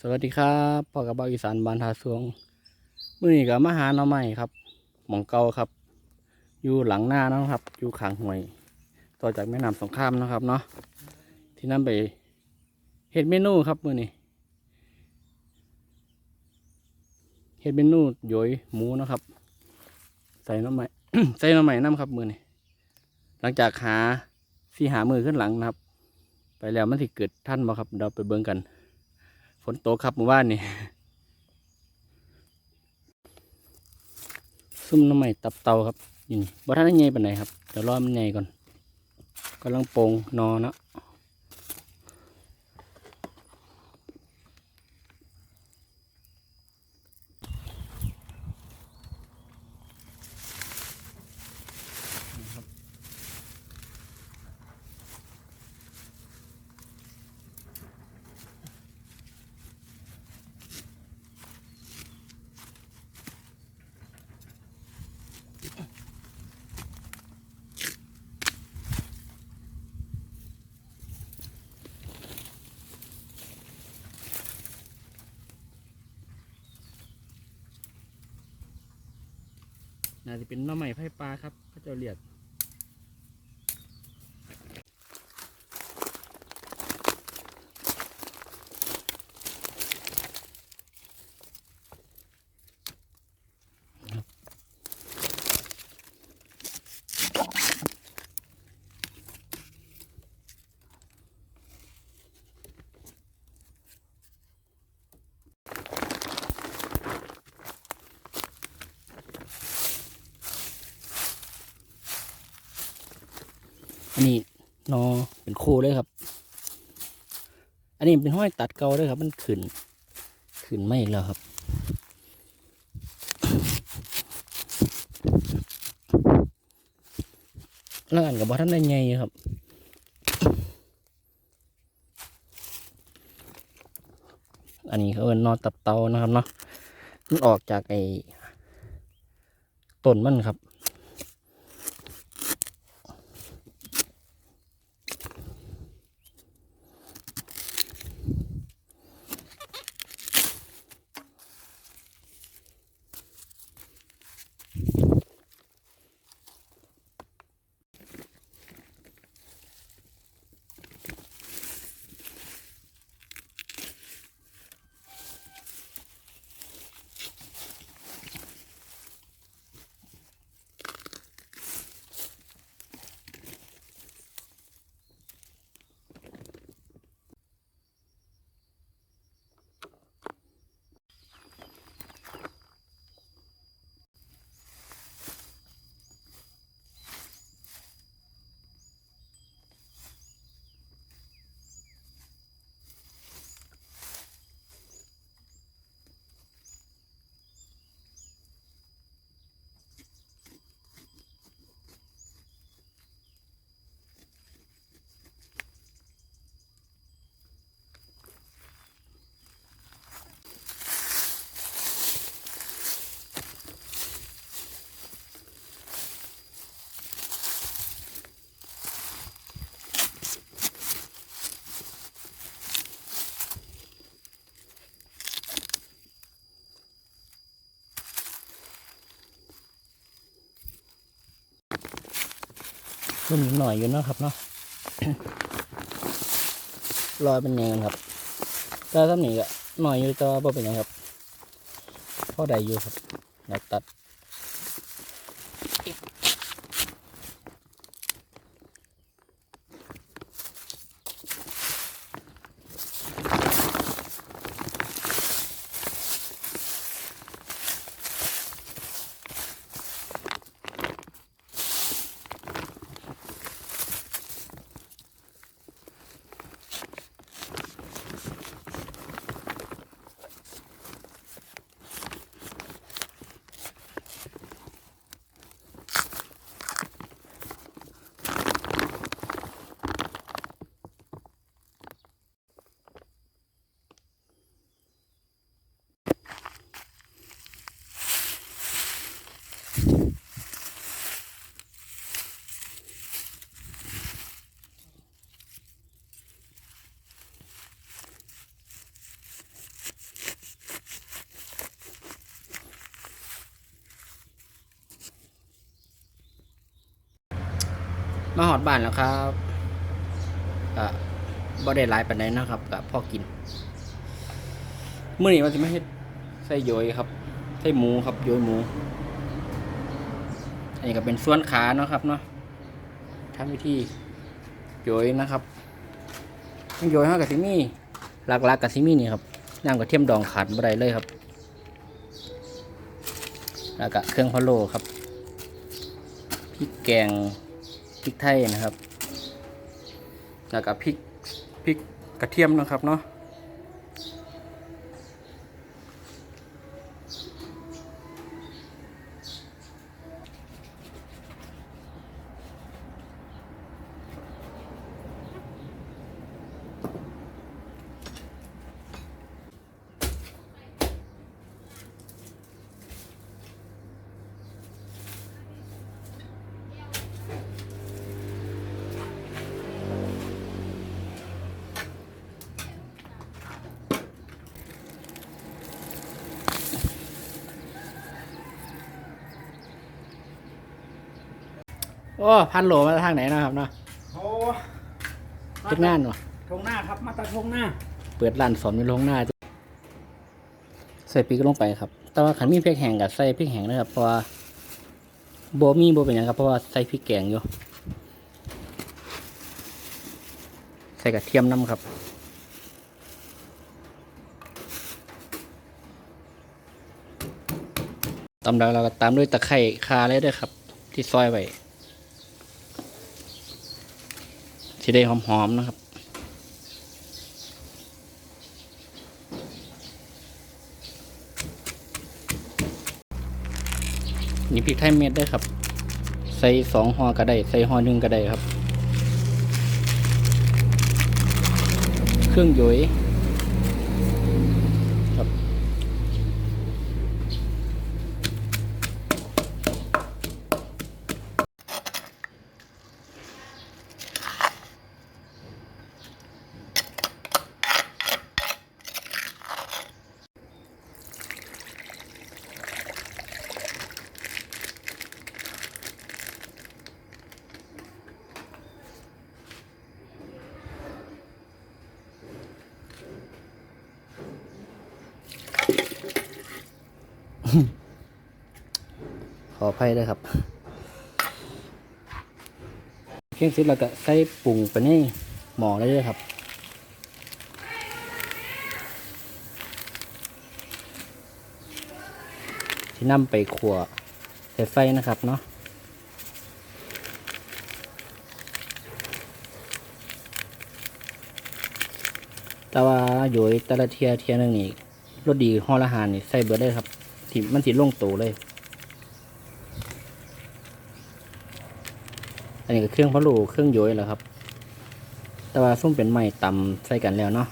สวัสดีครับพ่อกับเบาอีสานบานทาสวงมื่อนี้กับมาหาหน่อไม้ครับ หมองเก่าครับ อยู่หลังหน้านะครับ อยู่ขางห้วย ต่อจากแม่น้ำสงครามนะครับเนาะที่นั่นไปเฮ็ดเมนูครับมื่อนี้เฮ็ดเมนูโยยหมูนะครับ ใส่หน่อไม้ ใส่หน่อไม้น้ำครับมื่อนี้หลังจากหาสี่หามือขึ้นหลังนะครับ ไปแล้วมันสิเกิดท่านบ่ครับ เราไปเบิ่งกัน ฝนตกครับเมื่อวานนี่ซุ่มน้ำใหม่ตับเตาครับนี่นี่บ่ทันได้ใหญ่ปานไหนครับเดี๋ยวรอมันใหญ่ก่อนกำลังโปงนอเนาะ น่าจะเป็นหน้ำใหม่ไผ่ปลาครับเขาเจะเรียกอัน นอเป็นโคเลยครับ อันนี้เป็นห้อยตัดเกาด้วยครับ มันขึ้น ขึ้นไม่แล้วครับ แล้วอันกับบอท่านได้ไงครับอันนี้เขาเอินนอนตับเตานะครับเนาะมันออกจากไอ้ต้นมันครับ รุ่นหน่อยอยู่นะครับเนาะรอยเป็นยังครับแต่สำนีก็หน่อยอยู่แต่ว่าบ่เป็นหยังครับพอได้อยู่ครับ มาหอดบ้านแล้วครับก็บ่ได้หลายปานใดนะครับก็พอกินมื้อนี้ว่าสิมาเฮ็ดไส้โยยครับไส้หมูครับโยยหมู อันนี้ก็เป็นส่วนขาเนาะครับเนาะทำวิธีโยยนะครับโยยเฮากับสิมีหลักๆกับสิมี่นี่ครับน้ำกระเทียมดองขาดบ่ได้เลยครับ แล้วก็เครื่องพะโล้ครับพริกแกง ริกไทยนะครับแล้วก็พริกพริกกระเทียมนะครับเนาะ อ้พันโหลมาทางไหนนะครับเนาะโอ้เฮ็ดงานวะทงหน้าครับมาตาทงหน้า เปิดร้านสอนอยู่โรงหน้าจ้ะใส่พริกลงไปครับ แต่ว่าขันมีพริกแห้งกับใส่พริกแห้งนะครับ เพราะว่าโบมีโบเป็นหยังครับเพราะว่าใส่พริกแกงอยู่ ใส่กระเทียมน้ำครับตำดักเราก็ตามด้วยตะไคร่คาเลยด้วยครับ ที่ซอยไว้ ที่ได้หอมๆนะครับ นี่พริกไทยเม็ดได้ครับ ใส่สองห่อก็ได้ ใส่ห่อหนึ่งก็ได้ครับ เครื่องยุ้ย ขออภัยด้วยครับเครื่องซิดเราก็ใส่ปรุงไปในหม้อเลยเด้อครับที่นำไปขัวใส่ไฟนะครับเนาะแต่ว่าอยู่แต่ละเทียเทียหนึงนี่รสดีห่อละหารนี่ใส่เบิดได้ครับ ที่มันสิลงตัวเลย อันนี้ก็เครื่องพะโล้เครื่องโยยแหละครับ แต่ว่าส้มเป็นไม้ต่ำใส่กันแล้วเนาะ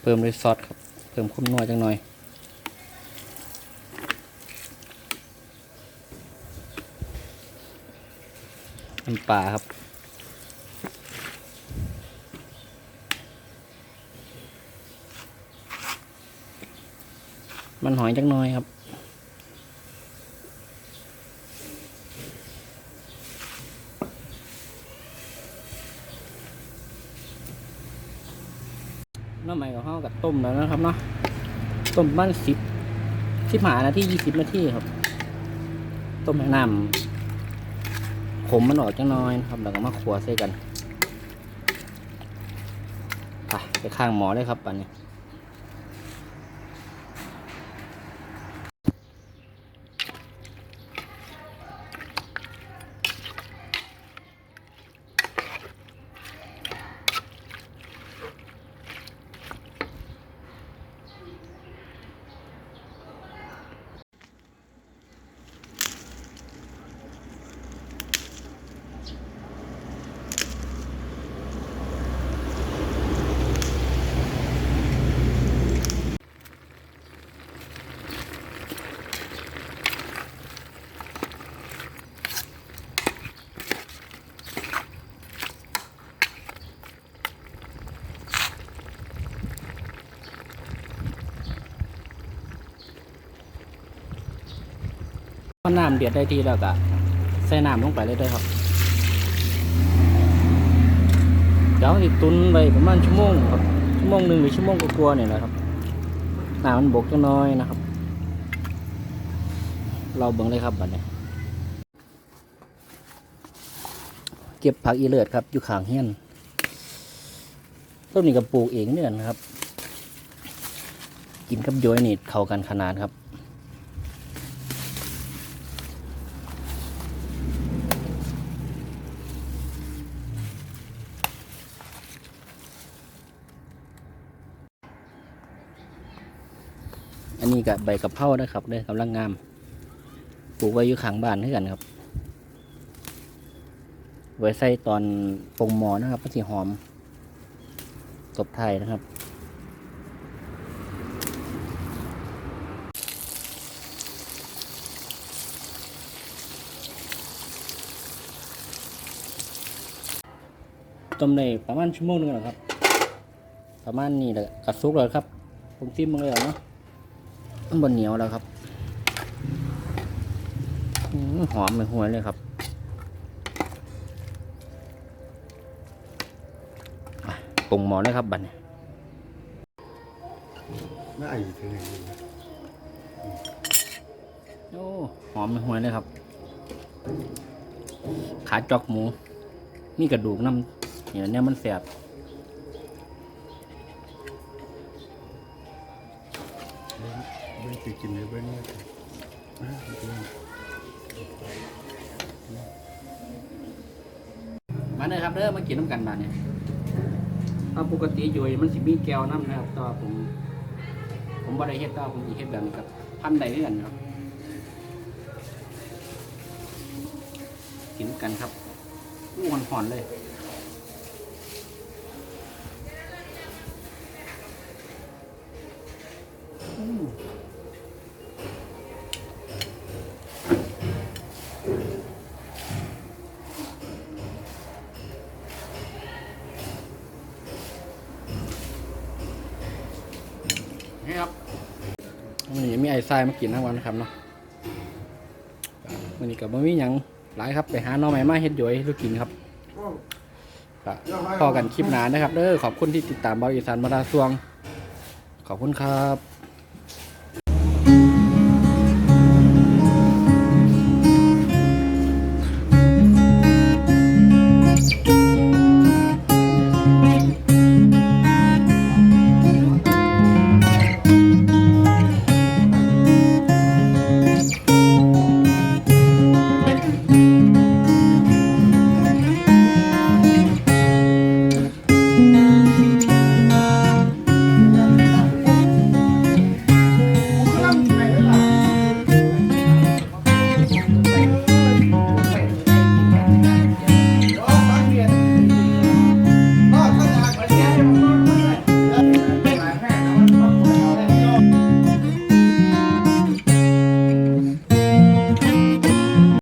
เพิ่มด้วยซอสครับ เพิ่มข้มนัวจังหน่อยน้ำปลาครับ มันหอยจังหน่อยครับน้ำใหม่กับข้าวกับต้มแล้วนะครับเนาะต้มประมันสิบสิบหานาทียี่สิบนาทีครับ ต้มให้น้ำขมมันออกจังน้อยนะครับแล้วก็มาขัวใส่กันไปไปข้างหมอเลยครับปันนี้ อน้ำเดือดได้ทีแล้วก็ใส่น้ำลงไปเลยด้วยครับ เดี๋ยวตุนไปประมาณชั่วโมงครับชั่วโมงหนึ่งหรือชั่วโมงกลัวาๆเนี่ยแหละครับน้ำมันบกจังน้อยนะครับ เราเบิ่งเลยครับบัดนี้เก็บผักอีเลือดครับ อยู่ขางเฮียนต้นนี้ก็ปลูกเองเนี่ยนะครับ กินกับโยยนี่เข้ากันขนาดครับ นนี้กับใบกะเพรานะครับเด้อกำลังงามปลูกไว้อยู่ข้างบ้านด้กันครับ ไว้ใส่ตอนปงหมอนะครับก็สีหอมตบไทยนะครับต้มในประมาณชั่วโมงนึงแล้วครับ ประมาณนี้แหละกัดซุกเลยครับ ผมซิมมึงเลยเหรอเนาะ มันบนเหนียวแล้วครับหอมเลยหวยเลยครับปรุงหมอเลยครับบัดนี้น่าอีกทีหนึงโอ้หอมหวยเลยครับ ขาจอกหมู มีกระดูกน้ำเนี่ยเนี่ยมันแสบ เบิ้งจะกินเลยเบิ้งเนี่ยอะเบิ้งมาเลยครับเด้อมากินน้ำกันบาเนี่ยเอาปกติอยู่มันสิมีแก้วน้ำนะครับแต่ว่าผม ผมบ่ได้เฮ็ดแต่ว่าผมสิเฮ็ดแบบนี้กับพันใดเรื่อนครับ กินกันครับอู้หอนๆเลย ทรายมากินทั้งวันนะครับเนาะวันนี้กับบ่มีหยังหลายครับไปหาน้องใหม่มาเฮ็ดอยู่ให้ลูกกินครับก็พอกันคลิปหนานะครับเด้อขอบคุณที่ติดตามบริษัทมาดาซวง ขอบคุณครับ